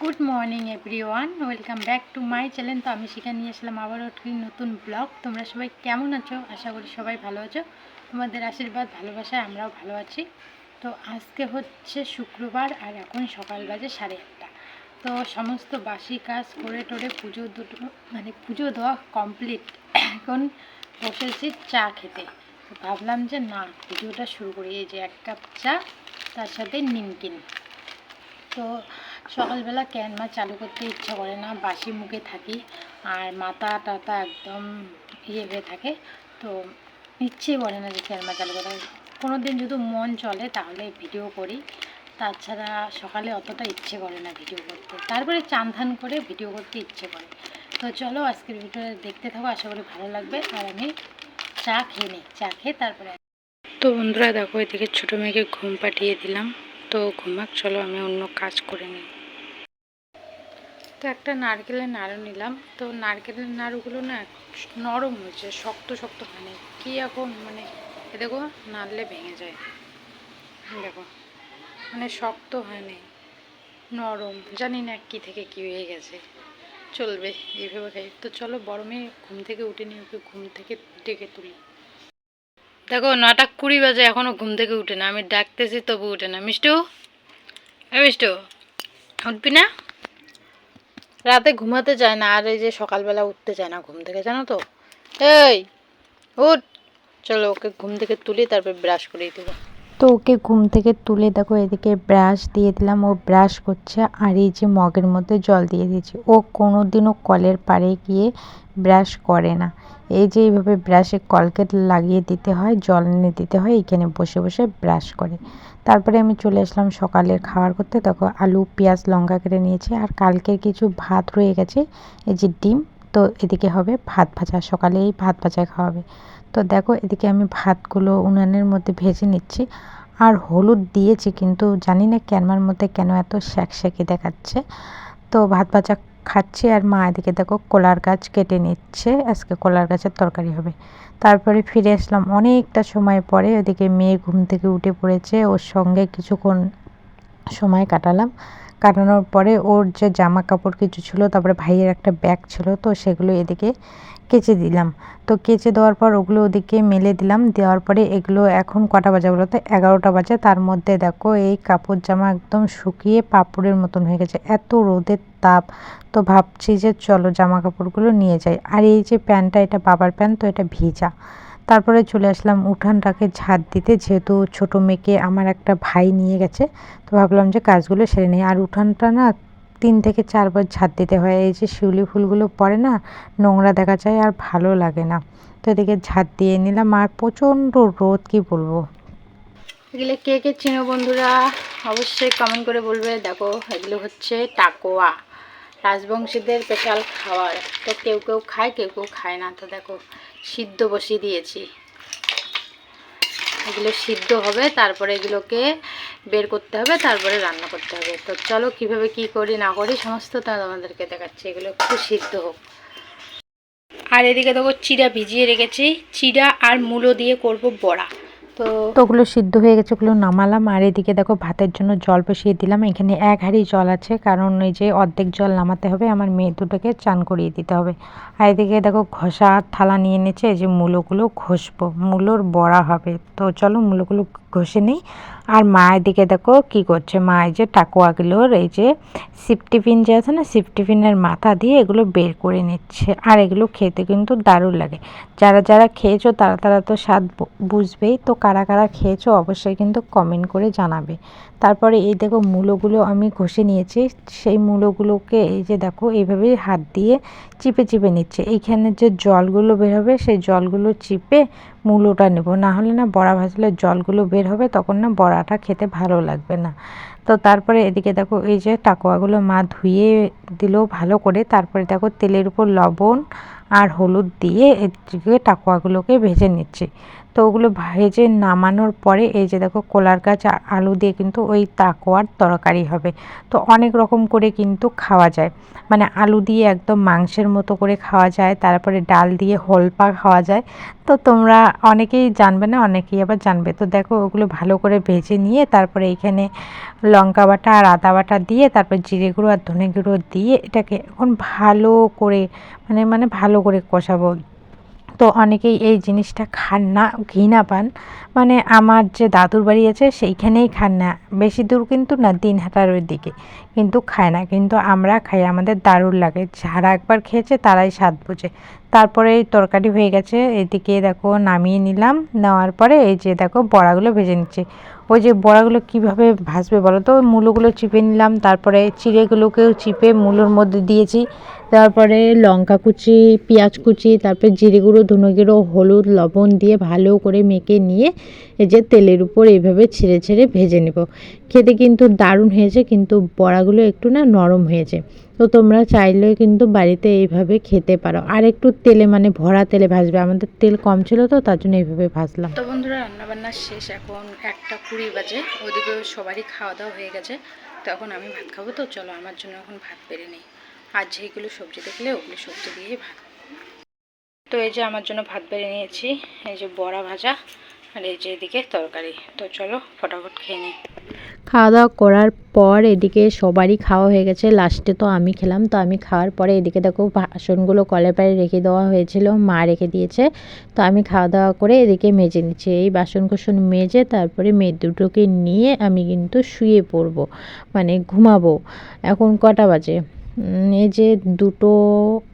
Good morning everyone welcome back to my channel তো আমি সেখানে নিয়ে আসলাম আবার একটি নতুন ব্লগ তোমরা সবাই কেমন আছো? আশা করি সবাই ভালো আছো। তোমাদের আশীর্বাদ, ভালোবাসায় আমরাও ভালো আছি। তো আজকে হচ্ছে শুক্রবার আর এখন সকাল বাজে সাড়ে আটটা। তো সমস্ত বাসি কাজ করে টোরে পুজো দুটো মানে পুজো দেওয়া কমপ্লিট এখন বসেছি চা খেতে। তো ভাবলাম যে না, পুজোটা শুরু করি। এই যে এক কাপ চা, তার সাথে নিমকিন। তো সকালবেলা ক্যান মাছ চালু করতে ইচ্ছা করে না, বাসি মুখে থাকি আর মাথা টাতা একদম ইয়ে হয়ে থাকে। তো ইচ্ছে করে না যে ক্যান মাছ চালু করার। কোনো দিন যদি মন চলে তাহলে ভিডিও করি। তাছাড়া সকালে অতটা ইচ্ছে করে না ভিডিও করতে। তারপরে চান ধান করে ভিডিও করতে ইচ্ছে করে। তো চলো আজকের ভিডিওটা দেখতে থাকো, আশা করি ভালো লাগবে। আর আমি চা খেয়ে নিই, চা খেয়ে তারপরে তো বন্ধুরা, দেখো এদিকে ছোটো মেয়েকে ঘুম পাঠিয়ে দিলাম। তো ঘুমাক চলো আমি অন্য কাজ করে নিই। তো একটা নারকেলের নাড়ু নিলাম। তো নারকেলের নাড়ুগুলো না নরম হয়েছে, শক্ত শক্ত হয়নি কি এখন মানে এ দেখো নাড়লে ভেঙে যায়। দেখো মানে শক্ত হয়নি, নরম, জানি না কি থেকে কি হয়ে গেছে। চলবে, এইভাবে খাই। তো চলো বড় মেয়ে ঘুম থেকে উঠে নিয়ে ওকে ঘুম থেকে ডেকে তুলি। দেখো নটা কুড়ি বাজে এখনও ঘুম থেকে উঠে না। আমি ডাকতেছি, তবু উঠে না। মিষ্টু? হ্যাঁ মিষ্টু, উঠবি না? রাতে ঘুমাতে চায় না, আর এই যে সকালবেলা উঠতে চায় না ঘুম থেকে, জানো তো? এই, উঠ। চলো ওকে ঘুম থেকে তুলি, তারপর ব্রাশ করিয়ে দেবো। তো ওকে ঘুম থেকে তুলে দেখো, এদিকে ব্রাশ দিয়ে দিলাম, ও ব্রাশ করছে আর এই যে মগের মধ্যে জল দিয়ে দিয়েছি। ও কোনো দিনও কলের পাড়ে গিয়ে ব্রাশ করে না। এই যে এইভাবে ব্রাশে কলকেট লাগিয়ে দিতে হয়, জল এনে দিতে হয়, এইখানে বসে বসে ব্রাশ করে। তারপরে আমি চলে আসলাম সকালের খাবার করতে। দেখো আলু, পেঁয়াজ, লঙ্কা কেটে নিয়েছি আর কালকের কিছু ভাত রয়ে গেছে, এই যে ডিম। তো এদিকে হবে ভাত ভাজা সকালে এই ভাত ভাজা খাওয়াবে। তো দেখো এদিকে আমি ভাতগুলো উনানের মধ্যে ভেজে নিচ্ছি। আর হলুদ দিয়েছি কিন্তু জানি না ক্যানমার মধ্যে কেন এত শ্যাকশ্যাকি দেখাচ্ছে। তো ভাত ভাজা খাচ্ছি আর মা এদিকে দেখো কলার গাছ কেটে নিচ্ছে, আজকে কলার গাছের তরকারি হবে। তারপরে ফিরে আসলাম অনেকটা সময় পরে ওদিকে মেয়ে ঘুম থেকে উঠে পড়েছে, ওর সঙ্গে কিছুক্ষণ সময় কাটালাম। কাটানোর পরে ওর যে জামা কাপড় কিছু ছিল, তারপরে ভাইয়ের একটা ব্যাগ ছিল, তো সেগুলো এদিকে কেচে দিলাম। তো কেচে দেওয়ার পর ওগুলো ওদিকে মেলে দিলাম। দেওয়ার পরে এগুলো এখন কটা বাজে বলো তো? এগারোটা বাজে। তার মধ্যে দেখো এই কাপড় জামা একদম শুকিয়ে পাপড়ের মতন হয়ে গেছে। এত রোদের তাপ। তো ভাবছি যে চলো জামা কাপড়গুলো নিয়ে যাই। আর এই যে প্যান্টটা, এটা বাবার প্যান্ট, তো এটা ভিজা। তারপরে চলে আসলাম উঠানটাকে ঝাড় দিতে, যেহেতু ছোটো মেয়েকে আমার একটা ভাই নিয়ে গেছে, তো ভাবলাম যে কাজগুলো সেরে নিই। আর উঠানটা না তিন থেকে চারবার ঝাড় দিতে হয়, এই যে শিউলি ফুলগুলো পড়ে না, নোংরা দেখা যায় আর ভালো লাগে না। তো এদিকে ঝাড় দিয়ে নিলাম, আর প্রচণ্ড রোদ, কি বলব? এগুলো কে কে চিনো বন্ধুরা, অবশ্যই কমেন্ট করে বলবে। দেখো, এগুলো হচ্ছে টাকোয়া, রাজবংশীদের স্পেশাল খাবার। তো কেউ কেউ খায়, কেউ কেউ খায় না। তো দেখো সিদ্ধ বসিয়ে দিয়েছি। এগুলো সিদ্ধ হবে, তারপরে এগুলোকে বের করতে হবে, তারপরে রান্না করতে হবে। তো চলো কীভাবে কি করি না করি সমস্ত তা তোমাদেরকে দেখাচ্ছি। এগুলো একটু সিদ্ধ হোক। আর এদিকে দেখো চিড়া ভিজিয়ে রেখেছি। চিড়া আর মূলো দিয়ে করব বড়া। তো ওগুলো সিদ্ধ হয়ে গেছে, ওগুলো নামালাম। আর এদিকে দেখো, ভাতের জন্য জল বসিয়ে দিলাম। এখানে এক হাঁড়ি জল আছে, কারণ ওই যে অর্ধেক জল নামাতে হবে, আমার মেয়ে দুটোকে চান করিয়ে দিতে হবে। আর এদিকে দেখো, ঘষা থালা নিয়ে এনেছে যে মূলোগুলো ঘষবো, মূলোর বড়া হবে। তো চলো মূলোগুলো ঘষে নিই। আর মা এদিকে দেখো কি করছে? মা এই যে টাকুয়াগুলোর এই যে সিফটিফিন যে আছে না সিফটিফিনের মাথা দিয়ে এগুলো বের করে নিচ্ছে। আর এগুলো খেতে কিন্তু দারুণ লাগে। যারা যারা খেয়েছো, তারা তারা তো স্বাদ বুঝবেই। তো কারা কারা খেয়েছো অবশ্যই কিন্তু কমেন্ট করে জানাবে। তারপরে এই দেখো মূলোগুলো আমি ঘষে নিয়েছি। সেই মূলোগুলোকে এই যে দেখো এইভাবে হাত দিয়ে চিপে চিপে নিচ্ছে। এইখানে যে জলগুলো বের হবে, সেই জলগুলো চিপে মূলোটা নেব। না হলে না বড়া ভাজলে জলগুলো বের হবে, তখন না বড়াটা খেতে ভালো লাগবে না। তো তারপরে এদিকে দেখো, এই যে টাকোয়াগুলো মা ধুয়ে দিল ভালো করে। তারপরে দেখো তেলের উপর লবণ আর হলুদ দিয়ে এদিকে টাকুয়াগুলোকে ভেজে নিচ্ছি। তো ওগুলো ভেজে নামানোর পরে এই যে দেখো কলার গাছ আর আলু দিয়ে কিন্তু ওই তাকোয়ার তরকারি হবে। তো অনেক রকম করে কিন্তু খাওয়া যায়। মানে আলু দিয়ে একদম মাংসের মতো করে খাওয়া যায়, তারপরে ডাল দিয়ে হলপা খাওয়া যায়। তো তোমরা অনেকেই জানবে না, অনেকেই আবার জানবে। তো দেখো ওগুলো ভালো করে ভেজে নিয়ে তারপরে এইখানে লঙ্কা বাটা আর আদা বাটা দিয়ে তারপর জিরে গুঁড়ো আর ধনে গুঁড়ো দিয়ে এটাকে এখন ভালো করে মানে মানে ভালো করে কষাবো। তো অনেকেই এই জিনিসটা খান না ঘৃণা পান। মানে আমার যে দাদুর বাড়ি আছে, সেইখানেই খান না। বেশি দূর কিন্তু না, দিন দিনহাটার ওই দিকে। কিন্তু খায় না। কিন্তু আমরা খাই, আমাদের দারুণ লাগে। যারা একবার খেয়েছে, তারাই স্বাদ বোঝে। তারপরে এই তরকারি হয়ে গেছে, এদিকে দেখো নামিয়ে নিলাম, নেওয়ার পরে এই যে দেখো বড়াগুলো ভেজে নিচ্ছে। ওই যে বড়াগুলো কীভাবে ভাজবে বলো তো? মূলোগুলো চিপে নিলাম, তারপরে চিড়েগুলোকেও চিপে মূলোর মধ্যে দিয়েছি তারপরে লঙ্কা কুচি, পেঁয়াজ কুচি, তারপরে জিরে গুঁড়ো, ধনে গুঁড়ো, হলুদ, লবণ দিয়ে ভালো করে মেখে নিয়ে এই যে তেলের উপর এইভাবে ছেড়ে ছেড়ে ভেজে নেব। খেতে কিন্তু দারুণ হয়েছে, কিন্তু বড়াগুলো একটু না নরম হয়েছে। তো তোমরা চাইলেও কিন্তু বাড়িতে এইভাবে খেতে পারো। আর একটু তেলে মানে ভরা তেলে ভাজবে। আমাদের তেল কম ছিল তো, তার জন্য এইভাবে ভাজলাম। তো বন্ধুরা, রান্নাবান্না শেষ। এখন একটা কুড়ি বাজে। ওদিকে সবারই খাওয়া দাওয়া হয়ে গেছে। তো এখন আমি ভাত খাব তো, চলো আমার জন্য এখন ভাত বেড়ে নিই। আর যেগুলো সবজি দেখলে ওগুলো সবজি দিয়েই ভাত। তো এই যে আমার জন্য ভাত বেড়ে নিয়েছি। এই যে বড়া ভাজা আর এই যে এদিকে তরকারি। তো চলো, ফটাফট খেয়ে নিই। খাওয়া দাওয়া করার পর এদিকে সবারই খাওয়া হয়ে গেছে। লাস্টে তো আমি খেলাম, তো আমি খাওয়ার পরে এদিকে দেখো বাসনগুলো কলের পাড়ে রেখে দেওয়া হয়েছিল, মা রেখে দিয়েছে। তো আমি খাওয়া দাওয়া করে এদিকে মেজে নিচ্ছি। এই বাসন কুসন মেজে তারপরে মেয়ে দুটোকে নিয়ে আমি কিন্তু শুয়ে পড়ব মানে ঘুমাবো। এখন কটা বাজে? এই যে দুটো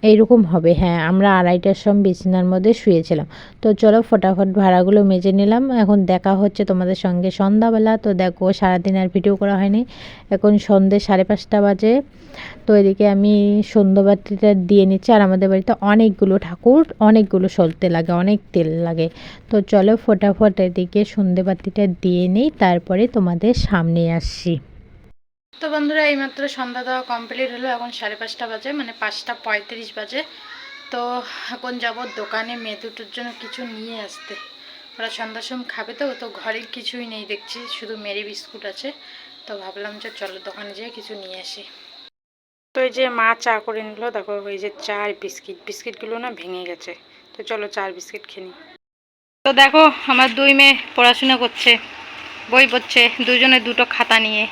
এইরকম হবে। হ্যাঁ আমরা আড়াইটার সময় বিছানার মধ্যে শুয়েছিলাম। তো চলো ফটাফট ভাড়াগুলো মেজে নিলাম। এখন দেখা হচ্ছে তোমাদের সঙ্গে সন্ধ্যাবেলা। তো দেখো, সারাদিন আর ভিডিও করা হয়নি। এখন সন্ধে সাড়ে পাঁচটা বাজে। তো এদিকে আমি সন্ধ্যাবাতিটা দিয়ে নিচ্ছি। আর আমাদের বাড়িতে অনেকগুলো ঠাকুর, অনেকগুলো সলতে লাগে, অনেক তেল লাগে। তো চলো ফটাফট এদিকে সন্ধেবাতিটা দিয়ে নিই। তারপরে তোমাদের সামনে আসছি। তো বন্ধুরা, এইমাত্র সন্ধ্যা দেওয়া কমপ্লিট হলো। এখন সাড়ে পাঁচটা বাজে মানে পাঁচটা পঁয়ত্রিশ বাজে। তো এখন যাব দোকানে মেয়ে দুটোর জন্য কিছু নিয়ে আসতে। ওরা সন্ধ্যার সময় খাবে তো তো ঘরে কিছুই নেই দেখছি, শুধু মেরি বিস্কুট আছে। তো ভাবলাম যে চলো দোকানে যেয়ে কিছু নিয়ে আসি। তো এই যে মা চা করে নিল, দেখো এই যে চার বিস্কিট। বিস্কিটগুলো না ভেঙে গেছে। তো চলো চার বিস্কিট খেয়ে তো দেখো, আমার দুই মেয়ে পড়াশোনা করছে, বই পড়ছে, দুজনে দুটো খাতা নিয়ে।